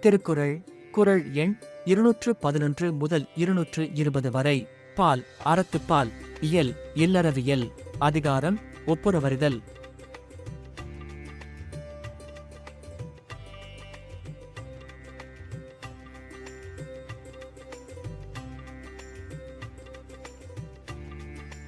திருக்குறள் குறள் எண் இருநூற்று பதினொன்று முதல் இருநூற்று இருபது வரை. பால் அறத்துப்பால் இயல் இல்லறவியல் அதிகாரம் ஒப்புரவறிதல்.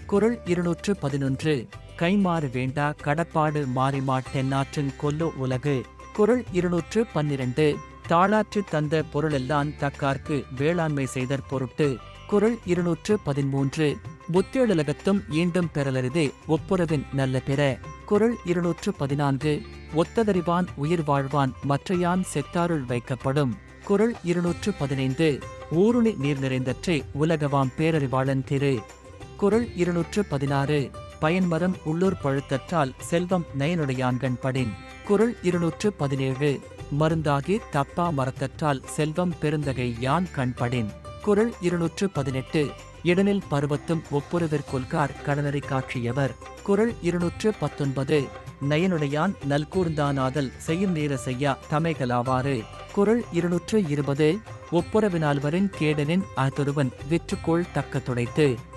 குறள் இருநூற்று பதினொன்று கைமாறு வேண்டா கடப்பாடு மாறிமாட் தென்னாற்றின் கொல்லோ உலகு. குறள் இருநூற்று பன்னிரண்டு தாளாற்று தந்த பொருளெல்லாம் தக்கார்க்கு வேளாண்மை செய்தற் பொருட்டு குறள் இருநூற்று பதிமூன்று புத்தேழுலகத்தும் ஈண்டும் பெறலருது ஒப்புரவின் நல்ல பிற. குறள் இருநூற்று பதினான்கு. ஒத்ததறிவான் உயிர் வாழ்வான் மற்றையான் செத்தாருள் வைக்கப்படும். குரல் இருநூற்று பதினைந்து. ஊருணி நீர் நிறைந்தற்றே உலகவாம் பேரறிவாளன் திரு. குறள் இருநூற்று பதினாறு. பயன்மரம் உள்ளூர் பழுத்தற்றால் செல்வம் நயனுடையான்கண் படின். குரல் இருநூற்று பதினேழு. மருந்தாகி தப்பா மரத்தற்றால் செல்வம் பெருந்தகை யான் கண்படின். குரல் இருநூற்று பதினெட்டு. இடனில் பருவத்தும் ஒப்புரவிற்கொள்கார் கடனரை காட்டியவர் குரல் இருநூற்று பத்தொன்பது. நயனுடையான் நல்கூர்ந்தானாதல் செய்யும் நேர செய்யா தமைகளாவாறு. குரல் இருநூற்று இருபது. ஒப்புரவினால்வரின் கேடனின் அதொருவன் விற்றுக்கோள் தக்க துடைத்து.